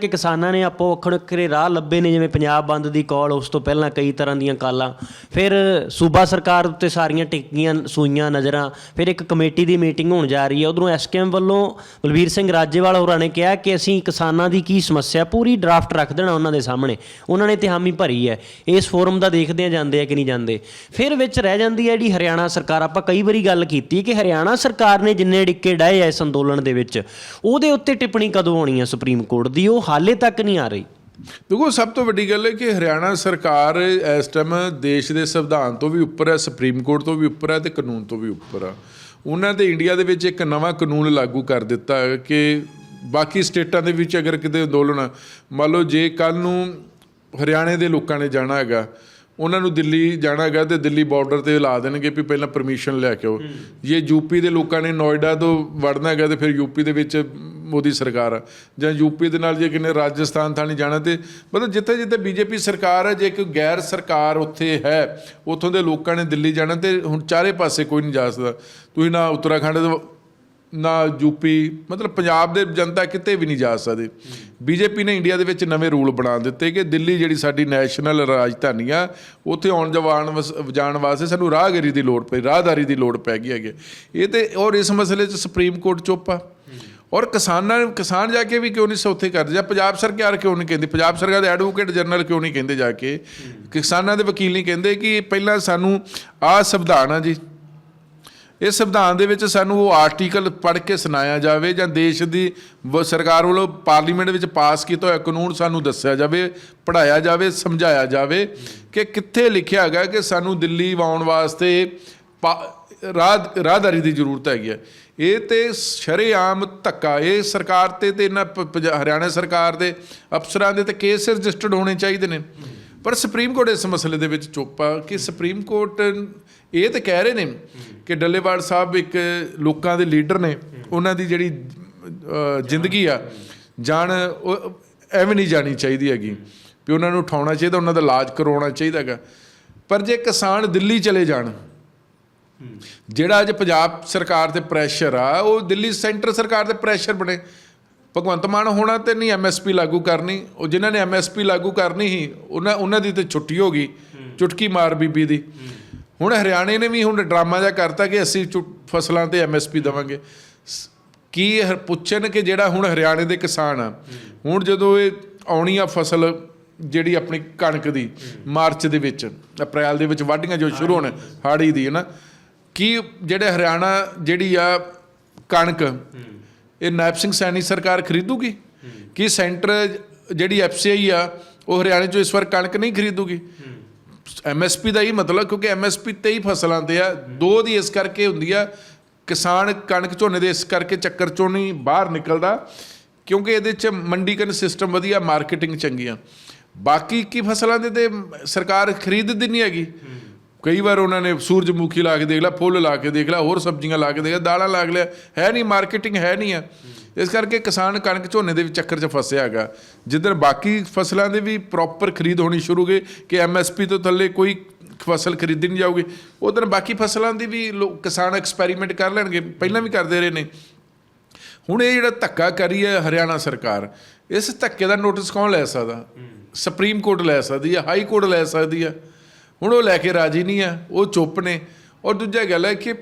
ਕਿ ਕਿਸਾਨਾਂ ਨੇ ਆਪੋ ਅੱਖਣ ਕਰੇ ਰਾਹ ਲੱਭੇ ਨੇ, ਜਿਵੇਂ ਪੰਜਾਬ ਬੰਦ ਦੀ ਕਾਲ, ਉਸ ਤੋਂ ਪਹਿਲਾਂ ਕਈ ਤਰ੍ਹਾਂ ਦੀਆਂ ਕਾਲਾਂ। ਫਿਰ ਸੂਬਾ ਸਰਕਾਰ ਉੱਤੇ ਸਾਰੀਆਂ ਟਿੱਕੀਆਂ ਸੂਈਆਂ ਨਜ਼ਰਾਂ, ਫਿਰ ਇੱਕ ਕਮੇਟੀ ਦੀ ਮੀਟਿੰਗ ਹੋਣ ਜਾ ਰਹੀ ਹੈ। ਉਧਰੋਂ ਐਸਕੇਐਮ ਵੱਲੋਂ ਬਲਬੀਰ ਸਿੰਘ ਰਾਜੇਵਾਲ ਹੋਰਾਂ ਨੇ ਕਿਹਾ ਕਿ ਅਸੀਂ ਕਿਸਾਨਾਂ ਦੀ ਕੀ ਸਮੱਸਿਆ, ਪੂਰੀ ਡਰਾਫਟ ਰੱਖ ਦੇਣਾ ਉਹਨਾਂ ਦੇ ਸਾਹਮਣੇ। ਉਹਨਾਂ ਨੇ ਤੇ ਹਾਮੀ ਭਰੀ ਹੈ। ਇਸ ਫੋਰਮ ਦਾ ਦੇਖਦੇ ਆ ਜਾਂਦੇ ਆ ਕਿ ਨਹੀਂ ਜਾਂਦੇ। ਫਿਰ ਵਿੱਚ ਰਹਿ ਜਾਂਦੀ ਹੈ ਜਿਹੜੀ ਹਰਿਆਣਾ ਸਰਕਾਰ, ਆਪਾਂ ਕਈ ਵਾਰੀ ਗੱਲ ਕੀਤੀ ਕਿ ਹਰਿਆਣਾ ਸਰਕਾਰ ਨੇ ਜਿੰਨੇ ਡਿੱਕੇ ਡਾਏ ਆ ਇਸ ਅੰਦੋਲਨ ਦੇ ਵਿੱਚ, ਉਹਦੇ ਉੱਤੇ ਟਿੱਪਣੀ ਕਦੋਂ ਆਉਣੀ ਹੈ ਸੁਪਰੀਮ ਕੋਰਟ ਦੀ? ਉਹ ਹਾਲੇ ਤੱਕ ਨਹੀਂ ਆ ਰਹੀ। ਦੇਖੋ, ਸਭ ਤੋਂ ਵੱਡੀ ਗੱਲ ਹੈ ਕਿ ਹਰਿਆਣਾ ਸਰਕਾਰ ਇਸ ਟਾਈਮ ਦੇਸ਼ ਦੇ ਸੰਵਿਧਾਨ ਤੋਂ ਵੀ ਉੱਪਰ ਹੈ, ਸੁਪਰੀਮ ਕੋਰਟ ਤੋਂ ਵੀ ਉੱਪਰ ਹੈ ਤੇ ਕਾਨੂੰਨ ਤੋਂ ਵੀ ਉੱਪਰ ਆ। ਉਹਨਾਂ ਤੇ ਇੰਡੀਆ ਦੇ ਵਿੱਚ ਇੱਕ ਨਵਾਂ ਕਾਨੂੰਨ ਲਾਗੂ ਕਰ ਦਿੱਤਾ ਕਿ ਬਾਕੀ ਸਟੇਟਾਂ ਦੇ ਵਿੱਚ ਅਗਰ ਕਿਤੇ ਅੰਦੋਲਨ ਮੰਨ ਲਓ ਜੇ ਕੱਲ ਨੂੰ ਹਰਿਆਣੇ ਦੇ ਲੋਕਾਂ ਨੇ ਜਾਣਾ ਹੈਗਾ ਉਹਨਾਂ ਨੂੰ ਦਿੱਲੀ ਜਾਣਾ ਹੈਗਾ ਤੇ ਦਿੱਲੀ ਬਾਰਡਰ ਤੇ ਲਾ ਦੇਣਗੇ ਵੀ ਪਹਿਲਾਂ ਪਰਮਿਸ਼ਨ ਲੈ ਕੇ ਆਓ। ਜੇ ਯੂਪੀ ਦੇ ਲੋਕਾਂ ਨੇ ਨੋਇਡਾ ਤੋਂ ਵੜਨਾ ਹੈਗਾ ਤੇ ਫਿਰ ਯੂਪੀ ਦੇ ਵਿੱਚ ਮੋਦੀ ਸਰਕਾਰ ਆ। ਜਾਂ ਯੂਪੀ ਦੇ ਨਾਲ ਜੇ ਕਿਨੇ ਰਾਜਸਥਾਨ ਥਾਣੀ ਜਾਣਾ ਤੇ ਮਤਲਬ ਜਿੱਥੇ ਜਿੱਥੇ ਬੀਜੇਪੀ ਸਰਕਾਰ ਹੈ ਜੇ ਕੋਈ ਗੈਰ ਸਰਕਾਰ ਉੱਥੇ ਹੈ ਉੱਥੋਂ ਦੇ ਲੋਕਾਂ ਨੇ ਦਿੱਲੀ ਜਾਣਾ ਤੇ ਹੁਣ ਚਾਰੇ ਪਾਸੇ ਕੋਈ ਨਹੀਂ ਜਾ ਸਕਦਾ। ਤੁਸੀਂ ਨਾ ਉੱਤਰਾਖੰਡ ਦੇ ਨਾ ਯੂਪੀ, ਮਤਲਬ ਪੰਜਾਬ ਦੇ ਜਨਤਾ ਕਿਤੇ ਵੀ ਨਹੀਂ ਜਾ ਸਕਦੀ। ਬੀਜੇਪੀ ਨੇ ਇੰਡੀਆ ਦੇ ਵਿੱਚ ਨਵੇਂ ਰੂਲ ਬਣਾ ਦਿੱਤੇ ਕਿ ਦਿੱਲੀ ਜਿਹੜੀ ਸਾਡੀ ਨੈਸ਼ਨਲ ਰਾਜਧਾਨੀ ਆ, ਉੱਥੇ ਆਉਣ ਜਵਾਨ ਵਸ- ਜਾਣ ਵਾਸਤੇ ਸਾਨੂੰ ਰਾਹਗਰੀ ਦੀ ਲੋੜ ਪਈ, ਰਾਹਦਾਰੀ ਦੀ ਲੋੜ ਪੈ ਗਈ ਹੈਗੀ। ਇਹ ਤੇ, ਔਰ ਇਸ ਮਸਲੇ 'ਚ ਸੁਪਰੀਮ ਕੋਰਟ ਚੁੱਪ ਆ। ਔਰ ਕਿਸਾਨਾਂ, ਕਿਸਾਨ ਜਾ ਕੇ ਵੀ ਕਿਉਂ ਨਹੀਂ ਸੌਥੇ ਕਰਦੇ? ਜਾਂ ਪੰਜਾਬ ਸਰਕਾਰ ਕਿਉਂ ਨਹੀਂ ਕਹਿੰਦੀ? ਪੰਜਾਬ ਸਰਕਾਰ ਦੇ ਐਡਵੋਕੇਟ ਜਨਰਲ ਕਿਉਂ ਨਹੀਂ ਕਹਿੰਦੇ ਜਾ ਕੇ? ਕਿਸਾਨਾਂ ਦੇ ਵਕੀਲ ਨਹੀਂ ਕਹਿੰਦੇ ਕਿ ਪਹਿਲਾਂ ਸਾਨੂੰ ਆ ਸੰਵਿਧਾਨ ਆ ਜੀ ਇਹ ਸੰਵਿਧਾਨ ਦੇ ਵਿੱਚ ਸਾਨੂੰ ਉਹ ਆਰਟੀਕਲ ਪੜ੍ਹ ਕੇ ਸੁਣਾਇਆ ਜਾਵੇ ਜਾਂ ਦੇਸ਼ ਦੀ ਵ- ਸਰਕਾਰ ਵੱਲੋਂ ਪਾਰਲੀਮੈਂਟ ਵਿੱਚ ਪਾਸ ਕੀਤਾ ਹੋਇਆ ਕਾਨੂੰਨ ਸਾਨੂੰ ਦੱਸਿਆ ਜਾਵੇ, ਪੜ੍ਹਾਇਆ ਜਾਵੇ, ਸਮਝਾਇਆ ਜਾਵੇ ਕਿ ਕਿੱਥੇ ਲਿਖਿਆ ਹੈਗਾ ਕਿ ਸਾਨੂੰ ਦਿੱਲੀ ਆਉਣ ਵਾਸਤੇ ਪਾ- ਰਾਹ ਰਾਹਦਾਰੀ ਦੀ ਜ਼ਰੂਰਤ ਹੈਗੀ ਹੈ। ਇਹ ਤੇ ਸ਼ਰੇਆਮ ਧੱਕਾ, ਇਹ ਸਰਕਾਰ ਤੇ ਤੇ ਇਹਨਾਂ ਪ- ਪੰਜ- ਹਰਿਆਣਾ ਸਰਕਾਰ ਦੇ ਅਫਸਰਾਂ ਦੇ ਤੇ ਕੇਸ ਰਜਿਸਟਰਡ ਹੋਣੇ ਚਾਹੀਦੇ ਨੇ। ਪਰ ਸੁਪਰੀਮ ਕੋਰਟ ਇਸ ਮਸਲੇ ਦੇ ਵਿੱਚ ਚੁੱਪ ਆ ਕਿ ਸੁਪਰੀਮ ਕੋਰਟ ਇਹ ਤਾਂ ਕਹਿ ਰਹੇ ਨੇ ਕਿ ਡੱਲੇਵਾਲ ਸਾਹਿਬ ਇੱਕ ਲੋਕਾਂ ਦੇ ਲੀਡਰ ਨੇ, ਉਹਨਾਂ ਦੀ ਜਿਹੜੀ ਜ਼ਿੰਦਗੀ ਆ, ਜਾਣ, ਉਹ ਐਵੇਂ ਨਹੀਂ ਜਾਣੀ ਚਾਹੀਦੀ ਹੈਗੀ ਵੀ ਉਹਨਾਂ ਨੂੰ ਉਠਾਉਣਾ ਚਾਹੀਦਾ, ਉਹਨਾਂ ਦਾ ਇਲਾਜ ਕਰਵਾਉਣਾ ਚਾਹੀਦਾ ਹੈਗਾ। ਪਰ ਜੇ ਕਿਸਾਨ ਦਿੱਲੀ ਚਲੇ ਜਾਣ, ਜਿਹੜਾ ਅੱਜ ਪੰਜਾਬ ਸਰਕਾਰ ਤੇ ਪ੍ਰੈਸ਼ਰ ਆ, ਉਹ ਦਿੱਲੀ ਸੈਂਟਰ ਸਰਕਾਰ ਤੇ ਪ੍ਰੈਸ਼ਰ ਬਣੇ। ਭਗਵੰਤ ਮਾਨ ਹੋਣਾ ਤੇ ਨਹੀਂ ਐਮਐਸਪੀ ਲਾਗੂ ਕਰਨੀ, ਉਹ ਜਿਨ੍ਹਾਂ ਨੇ ਐਮਐਸਪੀ ਲਾਗੂ ਕਰਨੀ ਸੀ, ਉਹਨਾਂ ਉਹਨਾਂ ਦੀ ਤੇ ਛੁੱਟੀ ਹੋ ਗਈ, ਚੁਟਕੀ ਮਾਰ ਬੀਬੀ ਦੀ। ਹੁਣ ਹਰਿਆਣੇ ਨੇ ਵੀ ਹੁਣ ਡਰਾਮਾ ਜਿਹਾ ਕਰਤਾ ਕਿ ਅਸੀਂ ਚੁ- ਫਸਲਾਂ ਤੇ ਐਮਐਸਪੀ ਦਵਾਂਗੇ। ਸ- ਕੀ ਪੁੱਛਣ ਕਿ ਜਿਹੜਾ ਹੁਣ ਹਰਿਆਣੇ ਦੇ ਕਿਸਾਨ ਆ, ਹੁਣ ਜਦੋਂ ਇਹ ਆਉਣੀ ਆ ਫਸਲ ਜਿਹੜੀ ਆਪਣੀ ਕਣਕ ਦੀ, ਮਾਰਚ ਦੇ ਵਿੱਚ, ਅਪ੍ਰੈਲ ਦੇ ਵਿੱਚ ਵਾਢੀਆਂ ਜੋ ਸ਼ੁਰੂ ਹੋਣ, ਹਾੜੀ ਦੀ ਹੈ ਨਾ, ਕੀ ਜਿਹੜੇ ਹਰਿਆਣਾ ਜਿਹੜੀ ਆ ਕਣਕ ਇਹ ਨਾਇਬ ਸਿੰਘ ਸੈਣੀ ਸਰਕਾਰ ਖਰੀਦੂਗੀ? ਕਿ ਸੈਂਟਰ ਜਿਹੜੀ ਐਫਸੀਆਈ ਆ, ਉਹ ਹਰਿਆਣੇ ਚੋਂ ਇਸ ਵਾਰ ਕਣਕ ਨਹੀਂ ਖਰੀਦੂਗੀ? ਐਮਐਸਪੀ ਦਾ ਹੀ ਮਤਲਬ, ਕਿਉਂਕਿ ਐਮਐਸਪੀ ਤੇ ਹੀ ਫਸਲਾਂ ਤੇ ਆ, ਦੋ ਦੀ ਇਸ ਕਰਕੇ ਹੁੰਦੀ ਆ, ਕਿਸਾਨ ਕਣਕ ਝੋਨੇ ਦੇ ਇਸ ਕਰਕੇ ਚੱਕਰ ਚੋਂ ਨਹੀਂ ਬਾਹਰ ਨਿਕਲਦਾ, ਕਿਉਂਕਿ ਇਹਦੇ ਚ ਮੰਡੀਕਰਨ ਸਿਸਟਮ ਵਧੀਆ ਮਾਰਕੀਟਿੰਗ ਚੰਗੀ ਆ ਬਾਕੀ ਕੀ ਫਸਲਾਂ ਦੇ ਤੇ ਸਰਕਾਰ ਖਰੀਦਦੀ ਨਹੀਂ ਹੈਗੀ? ਕਈ ਵਾਰ ਉਹਨਾਂ ਨੇ ਸੂਰਜਮੁਖੀ ਲਾ ਕੇ ਦੇਖ ਲਿਆ ਫੁੱਲ ਲਾ ਕੇ ਦੇਖ ਲਿਆ ਹੋਰ ਸਬਜ਼ੀਆਂ ਲਾ ਕੇ ਦੇਖ ਲਿਆ ਦਾਲਾਂ ਲਾ ਕੇ ਲਿਆ ਹੈ ਨਹੀਂ ਮਾਰਕੀਟਿੰਗ ਹੈ ਨਹੀਂ ਆ। ਇਸ ਕਰਕੇ ਕਿਸਾਨ ਕਣਕ ਝੋਨੇ ਦੇ ਵਿੱਚ ਚੱਕਰ 'ਚ ਫਸਿਆ ਹੈਗਾ। ਜਿੱਦਣ ਬਾਕੀ ਫਸਲਾਂ ਦੇ ਵੀ ਪ੍ਰੋਪਰ ਖਰੀਦ ਹੋਣੀ ਸ਼ੁਰੂ ਹੋ ਗਈ ਕਿ ਐਮਐਸਪੀ ਤੋਂ ਥੱਲੇ ਕੋਈ ਫਸਲ ਖਰੀਦੀ ਨਹੀਂ ਜਾਊਗੀ ਉਧਰ ਬਾਕੀ ਫਸਲਾਂ ਦੀ ਵੀ ਕਿਸਾਨ ਐਕਸਪੈਰੀਮੈਂਟ ਕਰ ਲੈਣਗੇ ਪਹਿਲਾਂ ਵੀ ਕਰਦੇ ਰਹੇ ਨੇ। ਹੁਣ ਇਹ ਜਿਹੜਾ ਧੱਕਾ ਕਰੀ ਹੈ ਹਰਿਆਣਾ ਸਰਕਾਰ ਇਸ ਧੱਕੇ ਦਾ ਨੋਟਿਸ ਕੌਣ ਲੈ ਸਕਦਾ? ਸੁਪਰੀਮ ਕੋਰਟ ਲੈ ਸਕਦੀ ਹੈ ਹਾਈ ਕੋਰਟ ਲੈ ਸਕਦੀ ਹੈ ਹੁਣ ਉਹ ਲੈ ਕੇ ਰਾਜੀ ਨਹੀਂ ਆ, ਉਹ ਚੁੱਪ ਨੇ। ਔਰ ਦੂਜਾ ਗੱਲ ਹੈ ਕਿ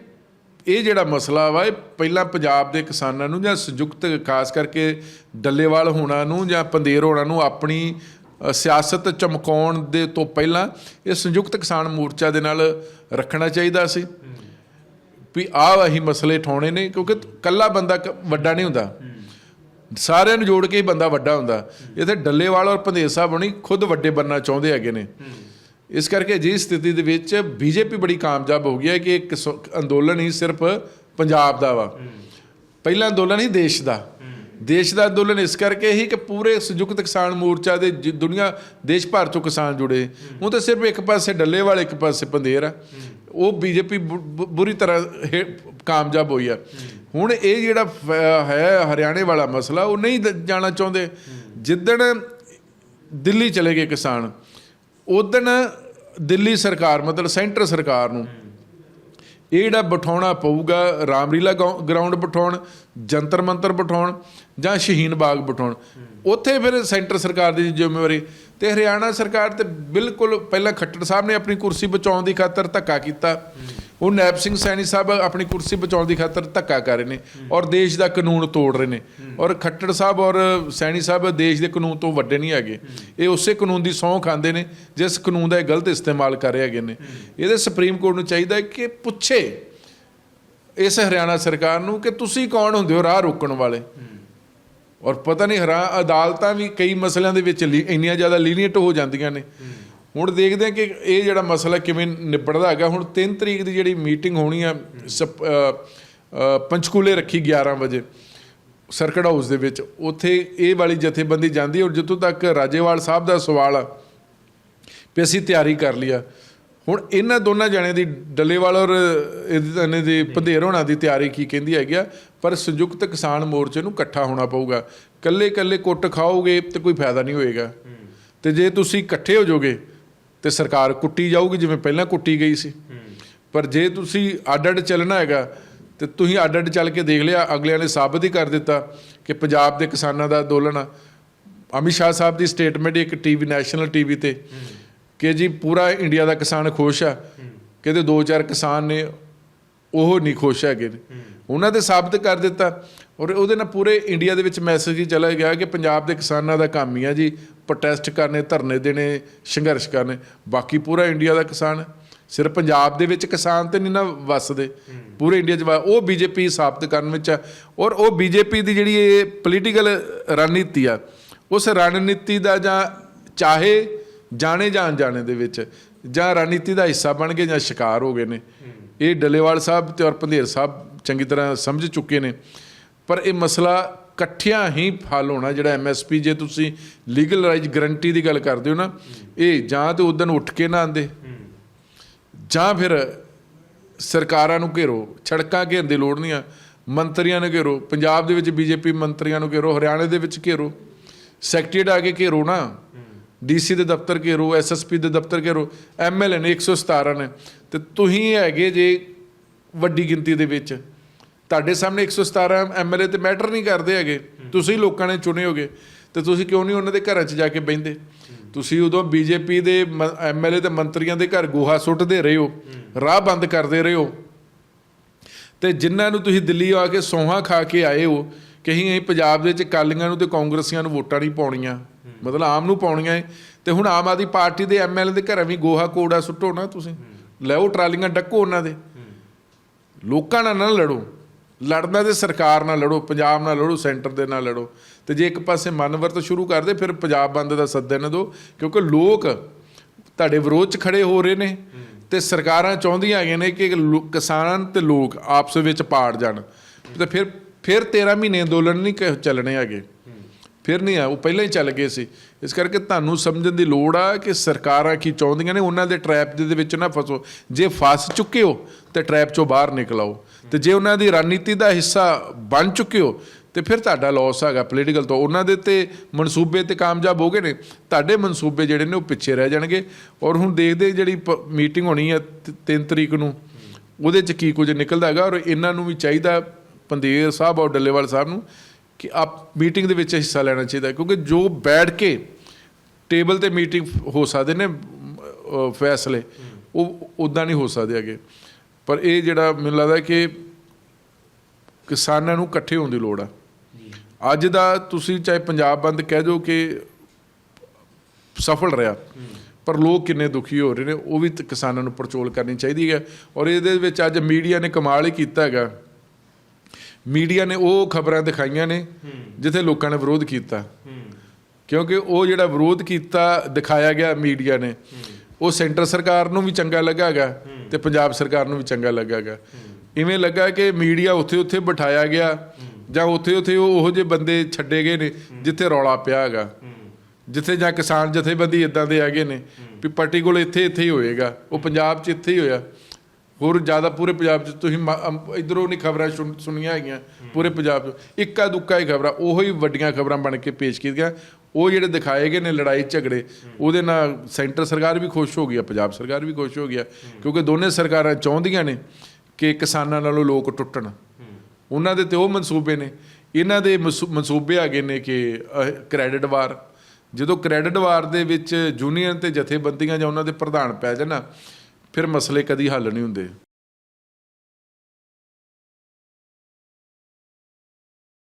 ਇਹ ਜਿਹੜਾ ਮਸਲਾ ਵਾ, ਇਹ ਪਹਿਲਾਂ ਪੰਜਾਬ ਦੇ ਕਿਸਾਨਾਂ ਨੂੰ ਜਾਂ ਸੰਯੁਕਤ ਖਾਸ ਕਰਕੇ ਡੱਲੇਵਾਲ ਹੋਣਾ ਨੂੰ ਜਾਂ ਪੰਦੇਰ ਹੋਣਾ ਨੂੰ ਆਪਣੀ ਸਿਆਸਤ ਚਮਕਾਉਣ ਦੇ ਤੋਂ ਪਹਿਲਾਂ ਇਹ ਸੰਯੁਕਤ ਕਿਸਾਨ ਮੋਰਚਾ ਦੇ ਨਾਲ ਰੱਖਣਾ ਚਾਹੀਦਾ ਸੀ। ਵੀ ਆਹ ਅਸੀਂ ਮਸਲੇ ਠਾਉਣੇ ਨੇ, ਕਿਉਂਕਿ ਕੱਲਾ ਬੰਦਾ ਕ- ਵੱਡਾ ਨਹੀਂ ਹੁੰਦਾ। ਸਾਰਿਆਂ ਨੂੰ ਜੋੜ ਕੇ ਹੀ ਬੰਦਾ ਵੱਡਾ ਹੁੰਦਾ। ਇੱਥੇ ਡੱਲੇਵਾਲ ਔਰ ਪੰਦੇਰ ਸਾਹਿਬ ਹੋਣੀ ਖੁਦ ਵੱਡੇ ਬੰਨਾ ਚਾਹੁੰਦੇ ਹੈਗੇ ਨੇ। ਇਸ ਕਰਕੇ ਜੀ ਸਥਿਤੀ ਦੇ ਵਿੱਚ ਬੀਜੇਪੀ ਬੜੀ ਕਾਮਯਾਬ ਹੋ ਗਈ ਹੈ ਕਿ ਇੱਕ ਅੰਦੋਲਨ ਹੀ ਸਿਰਫ ਪੰਜਾਬ ਦਾ ਵਾ। ਪਹਿਲਾ ਅੰਦੋਲਨ ਹੀ ਦੇਸ਼ ਦਾ। ਦੇਸ਼ ਦਾ ਅੰਦੋਲਨ ਇਸ ਕਰਕੇ ਹੀ ਕਿ ਪੂਰੇ ਸੰਯੁਕਤ ਕਿਸਾਨ ਮੋਰਚਾ ਦੇ ਦੁਨੀਆ ਦੇਸ਼ ਭਰ ਤੋਂ ਕਿਸਾਨ ਜੁੜੇ। ਉਹ ਤਾਂ ਸਿਰਫ ਇੱਕ ਪਾਸੇ ਡੱਲੇਵਾਲ ਇੱਕ ਪਾਸੇ ਪੰਦੇਰ ਆ। ਉਹ ਬੀਜੇਪੀ ਬੁਰੀ ਤਰ੍ਹਾਂ ਕਾਮਯਾਬ ਹੋਈ ਆ। ਹੁਣ ਇਹ ਜਿਹੜਾ ਹੈ ਹਰਿਆਣੇ ਵਾਲਾ ਮਸਲਾ ਉਹ ਨਹੀਂ ਜਾਣਾ ਚਾਹੁੰਦੇ। ਜਿੱਦਣ ਦਿੱਲੀ ਚਲੇ ਗਏ ਕਿਸਾਨ ਉਦਣ ਦਿੱਲੀ ਸਰਕਾਰ, ਮਤਲਬ ਸੈਂਟਰ ਸਰਕਾਰ ਨੂੰ ਇਹ ਜਿਹੜਾ ਬਿਠਾਉਣਾ ਪਊਗਾ, ਰਾਮਲੀਲਾ ਗਰਾਊਂਡ ਬਿਠਾਉਣ, ਜੰਤਰ ਮੰਤਰ ਬਿਠਾਉਣ ਜਾਂ ਸ਼ਹੀਨ ਬਾਗ ਬਿਠਾਉਣ, ਉੱਥੇ ਫਿਰ ਸੈਂਟਰ ਸਰਕਾਰ ਦੀ ਜ਼ਿੰਮੇਵਾਰੀ ਤੇ ਹਰਿਆਣਾ ਸਰਕਾਰ ਤੇ ਬਿਲਕੁਲ ਪਹਿਲਾਂ ਖੱਟੜ ਸਾਹਿਬ ਨੇ ਆਪਣੀ ਕੁਰਸੀ ਬਚਾਉਣ ਦੀ ਖਾਤਰ ਧੱਕਾ ਕੀਤਾ। ਉਹ ਨੈਬ ਸਿੰਘ ਸੈਣੀ ਸਾਹਿਬ ਆਪਣੀ ਕੁਰਸੀ ਬਚਾਉਣ ਦੀ ਖਾਤਰ ਧੱਕਾ ਕਰ ਰਹੇ ਨੇ ਔਰ ਦੇਸ਼ ਦਾ ਕਾਨੂੰਨ ਤੋੜ ਰਹੇ ਨੇ। ਔਰ ਖੱਟੜ ਸਾਹਿਬ ਔਰ ਸੈਣੀ ਸਾਹਿਬ ਦੇਸ਼ ਦੇ ਕਾਨੂੰਨ ਤੋਂ ਵੱਡੇ ਨਹੀਂ ਹੈਗੇ। ਇਹ ਉਸੇ ਕਾਨੂੰਨ ਦੀ ਸਹੁੰ ਖਾਂਦੇ ਨੇ, ਜਿਸ ਕਾਨੂੰਨ ਦਾ ਇਹ ਗਲਤ ਇਸਤੇਮਾਲ ਕਰ ਰਹੇ ਹੈਗੇ ਨੇ। ਇਹਦੇ ਸੁਪਰੀਮ ਕੋਰਟ ਨੂੰ ਚਾਹੀਦਾ ਕਿ ਪੁੱਛੇ ਇਸ ਹਰਿਆਣਾ ਸਰਕਾਰ ਨੂੰ ਕਿ ਤੁਸੀਂ ਕੌਣ ਹੁੰਦੇ ਹੋ ਰਾਹ ਰੋਕਣ ਵਾਲੇ? ਔਰ ਪਤਾ ਨਹੀਂ ਹਰਾ ਅਦਾਲਤਾਂ ਵੀ ਕਈ ਮਸਲਿਆਂ ਦੇ ਵਿੱਚ ਲੀ- ਇੰਨੀਆਂ ਜ਼ਿਆਦਾ ਲੀਨੀਅਟ ਹੋ ਜਾਂਦੀਆਂ ਨੇ। ਹੁਣ ਦੇਖਦੇ ਹਾਂ ਕਿ ਇਹ ਜਿਹੜਾ ਮਸਲਾ ਕਿਵੇਂ ਨਿਬੜਦਾ ਹੈਗਾ। ਹੁਣ 3 ਤਰੀਕ ਦੀ ਜਿਹੜੀ ਮੀਟਿੰਗ ਹੋਣੀ ਆ ਪੰਚਕੂਲੇ ਰੱਖੀ 11 ਵਜੇ ਸਰਕਟ ਹਾਊਸ ਦੇ ਵਿੱਚ। ਉੱਥੇ ਇਹ ਵਾਲੀ ਜਥੇਬੰਦੀ ਜਾਂਦੀ ਔਰ ਜਿੱਥੋਂ ਤੱਕ ਰਾਜੇਵਾਲ ਸਾਹਿਬ ਦਾ ਸਵਾਲ ਆ ਵੀ ਅਸੀਂ ਤਿਆਰੀ ਕਰ ਲਿਆ ਹੁਣ ਇਹਨਾਂ ਦੋਨਾਂ ਜਣਿਆਂ ਦੀ ਡੱਲੇਵਾਲ ਔਰ ਇਹਦੀ- ਇਹਨਾਂ ਦੀ ਪੰਧੇਰ ਹੋਣਾ ਦੀ ਤਿਆਰੀ ਕੀ ਕਹਿੰਦੀ ਹੈਗੀ ਆ ਪਰ ਸੰਯੁਕਤ ਕਿਸਾਨ ਮੋਰਚੇ ਨੂੰ ਇਕੱਠਾ ਹੋਣਾ ਪਊਗਾ। ਕੱਲੇ ਕੱਲੇ ਕੁੱਟ ਖਾਓਗੇ ਤੇ ਕੋਈ ਫਾਇਦਾ ਨਹੀਂ ਹੋਏਗਾ। ਤੇ ਜੇ ਤੁਸੀਂ ਇਕੱਠੇ ਹੋ ਜਾਓਗੇ ਤੇ ਸਰਕਾਰ ਕੁੱਟੀ ਜਾਊਗੀ ਜਿਵੇਂ ਪਹਿਲਾਂ ਕੁੱਟੀ ਗਈ ਸੀ। ਪਰ ਜੇ ਤੁਸੀਂ ਅੱਡ ਅੱਡ ਚੱਲਣਾ ਹੈਗਾ ਤੇ ਤੁਸੀਂ ਅੱਡ ਅੱਡ ਚੱਲ ਕੇ ਦੇਖ ਲਿਆ ਅਗਲਿਆਂ ਨੇ ਸਾਬਤ ਹੀ ਕਰ ਦਿੱਤਾ ਕਿ ਪੰਜਾਬ ਦੇ ਕਿਸਾਨਾਂ ਦਾ ਅੰਦੋਲਨ ਅਮਿਤ ਸ਼ਾਹ ਸਾਹਿਬ ਦੀ ਸਟੇਟਮੈਂਟ ਇੱਕ ਟੀਵੀ ਨੈਸ਼ਨਲ ਟੀਵੀ ਤੇ ਕਿ ਜੀ ਪੂਰਾ ਇੰਡੀਆ ਦਾ ਕਿਸਾਨ ਖੁਸ਼ ਆ। ਕਹਿੰਦੇ ਦੋ ਚਾਰ ਕਿਸਾਨ ਨੇ ਉਹ ਨਹੀਂ ਖੁਸ਼ ਹੈਗੇ ਨੇ। ਉਹਨਾਂ ਤੇ ਸਾਬਤ ਕਰ ਦਿੱਤਾ। ਔਰ ਉਹਦੇ ਨਾਲ ਪੂਰੇ ਇੰਡੀਆ ਦੇ ਵਿੱਚ ਮੈਸੇਜ ਹੀ ਚਲਾ ਗਿਆ ਕਿ ਪੰਜਾਬ ਦੇ ਕਿਸਾਨਾਂ ਦਾ ਕੰਮ ਹੀ ਆ ਜੀ ਪ੍ਰੋਟੈਸਟ ਕਰਨੇ ਧਰਨੇ ਦੇਣੇ ਸੰਘਰਸ਼ ਕਰਨੇ। ਬਾਕੀ ਪੂਰਾ ਇੰਡੀਆ ਦਾ ਕਿਸਾਨ। ਸਿਰਫ ਪੰਜਾਬ ਦੇ ਵਿੱਚ ਕਿਸਾਨ ਤੇ ਨਹੀਂ ਨਾ ਵੱਸਦੇ। ਪੂਰੇ ਇੰਡੀਆ 'ਚ ਉਹ ਬੀਜੇਪੀ ਸਾਬਤ ਕਰਨ ਵਿੱਚ ਆ। ਔਰ ਉਹ ਬੀਜੇਪੀ ਦੀ ਜਿਹੜੀ ਇਹ ਪੋਲੀਟੀਕਲ ਰਣਨੀਤੀ ਆ ਉਸ ਰਣਨੀਤੀ ਦਾ ਜਾਂ ਚਾਹੇ ਜਾਣੇ ਜਾਣ ਜਾਣੇ ਦੇ ਵਿੱਚ ਜਾਂ ਰਣਨੀਤੀ ਦਾ ਹਿੱਸਾ ਬਣ ਗਏ ਜਾਂ ਸ਼ਿਕਾਰ ਹੋ ਗਏ ਨੇ। ਇਹ ਡੱਲੇਵਾਲ ਸਾਹਿਬ ਤੇ ਔਰ ਪੰਧੇਰ ਸਾਹਿਬ ਚੰਗੀ ਤਰ੍ਹਾਂ ਸਮਝ ਚੁੱਕੇ ਨੇ। ਪਰ ਇਹ ਮਸਲਾ ਇਕੱਠਿਆਂ ਹੀ ਫਲ ਹੋਣਾ, ਜਿਹੜਾ ਐਮਐਸਪੀ ਜੇ ਤੁਸੀਂ ਲੀਗਲ ਰਾਈਟ ਗਰੰਟੀ ਦੀ ਗੱਲ ਕਰਦੇ ਹੋ ਨਾ, ਇਹ ਜਾਂ ਤੇ ਉਦੋਂ ਉੱਠ ਕੇ ਨਾ ਆਂਦੇ ਜਾਂ ਫਿਰ ਸਰਕਾਰਾਂ ਨੂੰ ਘੇਰੋ ਛੜਕਾਂ ਘੇਰਨ ਦੀ ਲੋੜ ਨਹੀਂ ਆ, ਮੰਤਰੀਆਂ ਨੂੰ ਘੇਰੋ, ਪੰਜਾਬ ਦੇ ਵਿੱਚ ਬੀਜੇਪੀ ਮੰਤਰੀਆਂ ਨੂੰ ਘੇਰੋ, ਹਰਿਆਣੇ ਦੇ ਵਿੱਚ ਘੇਰੋ, ਸੈਕਟਰੀਏਟ ਆ ਕੇ ਘੇਰੋ ਨਾ। ਡੀਸੀ ਦੇ ਦਫ਼ਤਰ ਘੇਰੋ, ਐਸਐਸਪੀ ਦੇ ਦਫ਼ਤਰ ਘੇਰੋ, ਐਮਐਲਏ ਨੇ 117 ਨੇ। ਤੇ ਤੁਸੀਂ ਹੈਗੇ ਜੇ ਵੱਡੀ ਗਿਣਤੀ ਦੇ ਵਿੱਚ। ਤੁਹਾਡੇ ਸਾਹਮਣੇ 117 ਐਮਐਲਏ ਤੇ ਮੈਟਰ ਨਹੀਂ ਕਰਦੇ ਹੈਗੇ। ਤੁਸੀਂ ਲੋਕਾਂ ਨੇ ਚੁਣੇ ਹੋਗੇ। ਤੇ ਤੁਸੀਂ ਕਿਉਂ ਨਹੀਂ ਉਹਨਾਂ ਦੇ ਘਰਾਂ 'ਚ ਜਾ ਕੇ ਬਹਿੰਦੇ? ਤੁਸੀਂ ਉਦੋਂ ਬੀਜੇਪੀ ਦੇ ਐਮਐਲਏ ਤੇ ਮੰਤਰੀਆਂ ਦੇ ਘਰ ਗੋਹਾ ਸੁੱਟਦੇ ਰਹੇ ਹੋ। ਰਾਹ ਬੰਦ ਕਰਦੇ ਰਹੇ ਹੋ। ਤੇ ਜਿਨ੍ਹਾਂ ਨੂੰ ਤੁਸੀਂ ਦਿੱਲੀ ਆ ਕੇ ਸੌਹਾਂ ਖਾ ਕੇ ਆਏ ਹੋ ਕਿ ਅਸੀਂ ਅਸੀਂ ਪੰਜਾਬ ਦੇ ਵਿੱਚ ਕਾਲੀਆਂ ਨੂੰ ਤੇ ਕਾਂਗਰਸੀਆਂ ਨੂੰ ਵੋਟਾਂ ਨਹੀਂ ਪਾਉਣੀਆਂ। ਮਤਲਬ ਆਮ ਨੂੰ ਪਾਉਣੀਆਂ ਏ। ਤੇ ਹੁਣ ਆਮ ਆਦੀ ਪਾਰਟੀ ਦੇ ਐਮਐਲਏ ਦੇ ਘਰਾਂ ਵੀ ਗੋਹਾ ਕੋੜਾ ਸੁੱਟੋ ਨਾ ਤੁਸੀਂ। ਲੈਓ ਟਰਾਲੀਆਂ ਡੱਕੋ ਉਹਨਾਂ ਦੇ। ਲੋਕਾਂ ਨਾਲ ਨਾ ਲੜੋ। ਲੜਨਾ ਤੇ ਸਰਕਾਰ ਨਾਲ ਲੜੋ ਪੰਜਾਬ ਨਾਲ ਲੜੋ ਸੈਂਟਰ ਦੇ ਨਾਲ ਲੜੋ। ਤੇ ਜੇ ਇੱਕ ਪਾਸੇ ਮਨਵਰਤ ਸ਼ੁਰੂ ਕਰਦੇ ਫਿਰ ਪੰਜਾਬ ਬੰਦ ਦਾ ਸੱਦਾ ਨਾ ਦਿਓ ਕਿਉਂਕਿ ਲੋਕ ਤੁਹਾਡੇ ਵਿਰੋਧ 'ਚ ਖੜੇ ਹੋ ਰਹੇ ਨੇ। ਤੇ ਸਰਕਾਰਾਂ ਚਾਹੁੰਦੀਆਂ ਹੈਗੀਆਂ ਨੇ ਕਿ ਕਿਸਾਨ ਤੇ ਲੋਕ ਆਪਸ ਵਿੱਚ ਪਾੜ ਜਾਣ। ਤੇ ਫਿਰ ਫਿਰ 13 ਮਹੀਨੇ ਅੰਦੋਲਨ ਨਹੀਂ ਚੱਲਣੇ ਹੈਗੇ। ਫਿਰ ਨਹੀਂ ਆ ਉਹ ਪਹਿਲਾਂ ਹੀ ਚੱਲ ਗਏ ਸੀ। ਇਸ ਕਰਕੇ ਤੁਹਾਨੂੰ ਸਮਝਣ ਦੀ ਲੋੜ ਆ ਕਿ ਸਰਕਾਰਾਂ ਕੀ ਚਾਹੁੰਦੀਆਂ ਨੇ, ਉਹਨਾਂ ਦੇ ਟ੍ਰੈਪ ਦੇ ਵਿੱਚ ਨਾ ਫਸੋ। ਜੇ ਫਸ ਚੁੱਕੇ ਹੋ, ਤੇ ਟ੍ਰੈਪ ਚੋਂ ਬਾਹਰ ਨਿਕਲ ਆਓ। ਤੇ ਜੇ ਉਹਨਾਂ ਦੀ ਰਣਨੀਤੀ ਦਾ ਹਿੱਸਾ ਬਣ ਚੁੱਕੇ ਹੋ, ਤੇ ਫਿਰ ਤੁਹਾਡਾ ਲਾਸ ਹੈਗਾ ਪੋਲੀਟੀਕਲ ਤੋਂ। ਉਹਨਾਂ ਦੇ ਤੇ ਮਨਸੂਬੇ ਤੇ ਕਾਮਯਾਬ ਹੋ ਗਏ ਨੇ, ਤੁਹਾਡੇ ਮਨਸੂਬੇ ਜਿਹੜੇ ਨੇ, ਉਹ ਪਿੱਛੇ ਰਹਿ ਜਾਣਗੇ। ਔਰ ਹੁਣ ਦੇਖਦੇ ਜਿਹੜੀ ਮੀਟਿੰਗ ਹੋਣੀ ਹੈ 3 ਤਰੀਕ ਨੂੰ, ਉਹਦੇ ਚ ਕੀ ਕੁਝ ਨਿਕਲਦਾ ਹੈਗਾ। ਔਰ ਇਹਨਾਂ ਨੂੰ ਵੀ ਚਾਹੀਦਾ, ਪੰਦੇਰ ਸਾਹਿਬ ਔਰ ਡੱਲੇਵਾਲ ਸਾਹਿਬ ਨੂੰ ਕਿ ਆਪ ਮੀਟਿੰਗ ਦੇ ਵਿੱਚ ਹਿੱਸਾ ਲੈਣਾ ਚਾਹੀਦਾ ਕਿਉਂਕਿ ਜੋ ਬੈਠ ਕੇ ਟੇਬਲ ਤੇ ਮੀਟਿੰਗ ਹੋ ਸਕਦੇ ਨੇ ਫੈਸਲੇ, ਉਹ ਉਦਾਂ ਨਹੀਂ ਹੋ ਸਕਦੇ ਹੈਗੇ। ਪਰ ਇਹ ਜਿਹੜਾ ਮੈਨੂੰ ਲੱਗਦਾ ਕਿ ਕਿਸਾਨਾਂ ਨੂੰ ਇਕੱਠੇ ਹੋਣ ਦੀ ਲੋੜ ਆ। ਅੱਜ ਦਾ ਤੁਸੀਂ ਚਾਹੇ ਪੰਜਾਬ ਬੰਦ ਕਹਿ ਦਿਓ ਕਿ ਸਫਲ ਰਿਹਾ, ਪਰ ਲੋਕ ਕਿੰਨੇ ਦੁਖੀ ਹੋ ਰਹੇ ਨੇ, ਉਹ ਵੀ ਕਿਸਾਨਾਂ ਨੂੰ ਪਰਚੋਲ ਕਰਨੀ ਚਾਹੀਦੀ ਹੈ। ਔਰ ਇਹਦੇ ਵਿੱਚ ਅੱਜ ਮੀਡੀਆ ਨੇ ਕਮਾਲ ਹੀ ਕੀਤਾ ਹੈਗਾ। ਮੀਡੀਆ ਨੇ ਉਹ ਖਬਰਾਂ ਦਿਖਾਈਆਂ ਨੇ ਜਿੱਥੇ ਲੋਕਾਂ ਨੇ ਵਿਰੋਧ ਕੀਤਾ। ਕਿਉਂਕਿ ਉਹ ਜਿਹੜਾ ਵਿਰੋਧ ਕੀਤਾ, ਦਿਖਾਇਆ ਗਿਆ ਮੀਡੀਆ ਨੇ, ਉਹ ਸੈਂਟਰ ਸਰਕਾਰ ਨੂੰ ਵੀ ਚੰਗਾ ਲੱਗਾਗਾ ਤੇ ਪੰਜਾਬ ਸਰਕਾਰ ਨੂੰ ਵੀ ਚੰਗਾ ਲੱਗਾਗਾ। ਇਵੇਂ ਲੱਗਾ ਕਿ ਮੀਡੀਆ ਉੱਥੇ ਉੱਥੇ ਬਿਠਾਇਆ ਗਿਆ ਜਾਂ ਉੱਥੇ ਉੱਥੇ ਉਹ ਉਹੋ ਜਿਹੇ ਬੰਦੇ ਛੱਡੇ ਗਏ ਨੇ ਜਿੱਥੇ ਰੌਲਾ ਪਿਆ ਹੈਗਾ। ਜਿੱਥੇ ਜਾਂ ਕਿਸਾਨ ਜਥੇਬੰਦੀ ਇਦਾਂ ਦੇ ਹੈਗੇ ਨੇ ਵੀ ਪਾਰਟੀਕੂਲਰ ਇੱਥੇ ਇੱਥੇ ਹੀ ਹੋਏਗਾ, ਉਹ ਪੰਜਾਬ 'ਚ ਇੱਥੇ ਹੀ ਹੋਇਆ। ਹੋਰ ਜ਼ਿਆਦਾ ਪੂਰੇ ਪੰਜਾਬ 'ਚ ਤੁਸੀਂ ਇਧਰੋਂ ਨਹੀਂ ਖਬਰਾਂ ਸੁਣ- ਸੁਣੀਆਂ ਹੈਗੀਆਂ ਪੂਰੇ ਪੰਜਾਬ 'ਚ। ਇੱਕਾ ਦੁੱਕਾ ਹੀ ਖਬਰਾਂ ਉਹੋ ਹੀ ਵੱਡੀਆਂ ਖਬਰਾਂ ਬਣ ਕੇ ਪੇਸ਼ ਕੀਤੀਆਂ। ਉਹ ਜਿਹੜੇ ਦਿਖਾਏ ਗਏ ਨੇ ਲੜਾਈ ਝਗੜੇ ਉਹਦੇ ਨਾਲ ਸੈਂਟਰ ਸਰਕਾਰ ਵੀ ਖੁਸ਼ ਹੋ ਗਈ ਆ ਪੰਜਾਬ ਸਰਕਾਰ ਵੀ ਖੁਸ਼ ਹੋ ਗਈ ਆ ਕਿਉਂਕਿ ਦੋਨੇ ਸਰਕਾਰਾਂ ਚਾਹੁੰਦੀਆਂ ਨੇ ਕਿ ਕਿਸਾਨਾਂ ਨਾਲੋਂ ਲੋਕ ਟੁੱਟਣ। ਉਹਨਾਂ ਦੇ ਤੇ ਉਹ ਮਨਸੂਬੇ ਨੇ। ਇਹਨਾਂ ਦੇ ਮਨਸੂ- ਮਨਸੂਬੇ ਹੈਗੇ ਨੇ ਕਿ ਕ੍ਰੈਡਿਟ ਵਾਰ। ਜਦੋਂ ਕ੍ਰੈਡਿਟ ਵਾਰ ਦੇ ਵਿੱਚ ਯੂਨੀਅਨ ਤੇ ਜਥੇਬੰਦੀਆਂ ਜਾਂ ਉਹਨਾਂ ਦੇ ਪ੍ਰਧਾਨ ਪੈ ਜਾਣ ਫਿਰ ਮਸਲੇ ਕਦੀ ਹੱਲ ਨਹੀਂ ਹੁੰਦੇ।